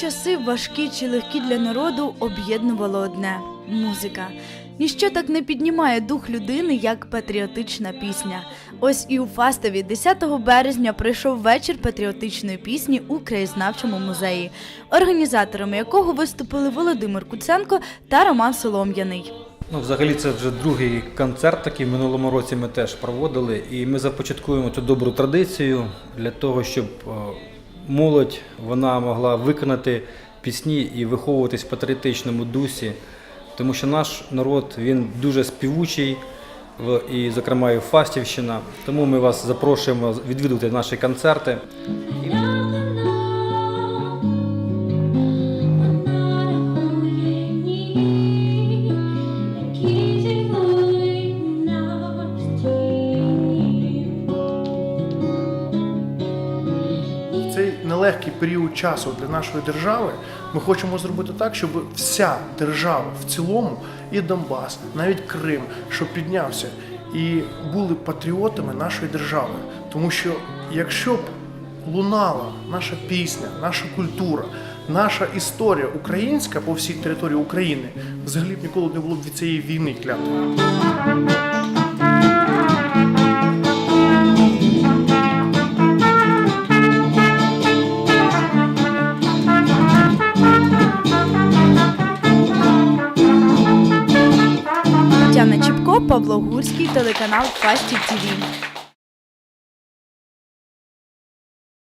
часи, важкі чи легкі для народу, об'єднувало одне музика. Ніщо так не піднімає дух людини, як патріотична пісня. Ось і у Фастові 10 березня прийшов вечір патріотичної пісні у краєзнавчому музеї, організаторами якого виступили Володимир Куценко та Роман Солом'яний. Ну, взагалі, це вже другий концерт такий. Минулому році ми теж проводили, і ми започаткуємо цю добру традицію для того, щоб е, молодь вона могла виконати пісні і виховуватись в патріотичному дусі, тому що наш народ він дуже співучий, і, зокрема, і Фастівщина. Тому ми вас запрошуємо відвідувати наші концерти. Цей нелегкий період часу для нашої держави ми хочемо зробити так, щоб вся держава в цілому, і Донбас, навіть Крим, щоб піднявся і були патріотами нашої держави. Тому що якщо б лунала наша пісня, наша культура, наша історія українська по всій території України, взагалі б ніколи не було б від цієї війни клятої. Тетяна Чіпко, Павло Гурський, телеканал Фасті ТІВІ.